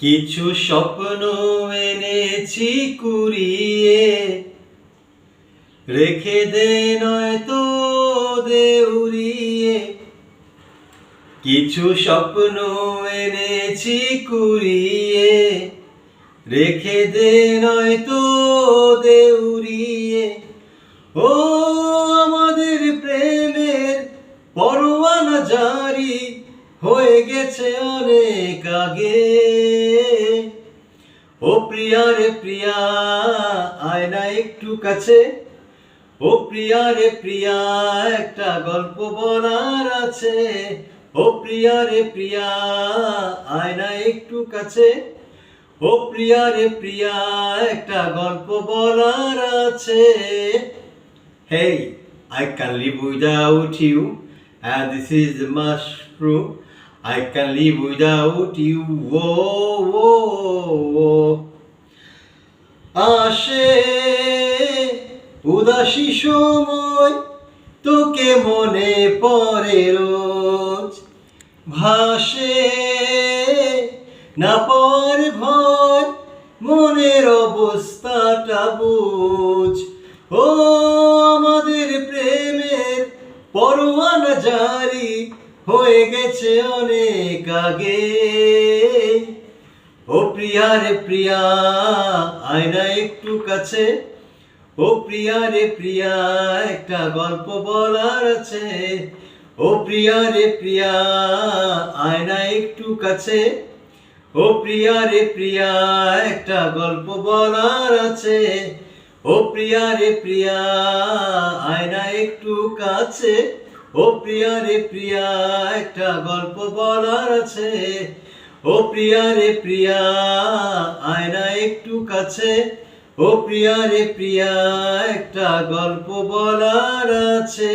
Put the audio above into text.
কিছু স্বপ্ন এনেছি কুড়িয়ে। রেখে দে নয় তো দেউরিয়ে কিছু স্বপ্ন এনেছি কুড়িয়ে। রেখে দে নয়তো দেউরিয়ে ও হয়ে গেছে অনেক আগে। ও প্রিয়া রে প্রিয়া আয়না একটু কাছে। ও প্রিয়া রে প্রিয়া একটা গল্প বলার আছে। ও প্রিয়া রে প্রিয়া আয়না একটু কাছে। ও প্রিয়া রে প্রিয়া একটা গল্প বলার আছে। Hey, I live without you, and this is the mushroom. I can live without you. Whoa, whoa, whoa. আসে উদাসী সময় তোকে মনে পড়ে রোজ ভাসে না পর ভয় মনের অবস্থাটা বুঝ ও আমাদের প্রেমের পরোয়ানা জারি হয়ে গেছে অনেক আগে। ও প্রিয়া রে প্রিয়া, আয়না একটু কাছে। ও প্রিয়া রে প্রিয়া, একটা গল্প বলার আছে। ও প্রিয়া রে প্রিয়া, আয়না একটু কাছে। ও প্রিয়া রে প্রিয়া, একটা গল্প বলার আছে। ও প্রিয়া রে প্রিয়া, আয়না একটু কাছে। ও প্রিয়া রে প্রিয়া, একটা গল্প বলার আছে। ও প্রিয়া রে প্রিয়া, আয়না একটু কাছে। ও প্রিয়া রে প্রিয়া, একটা গল্প বলার আছে।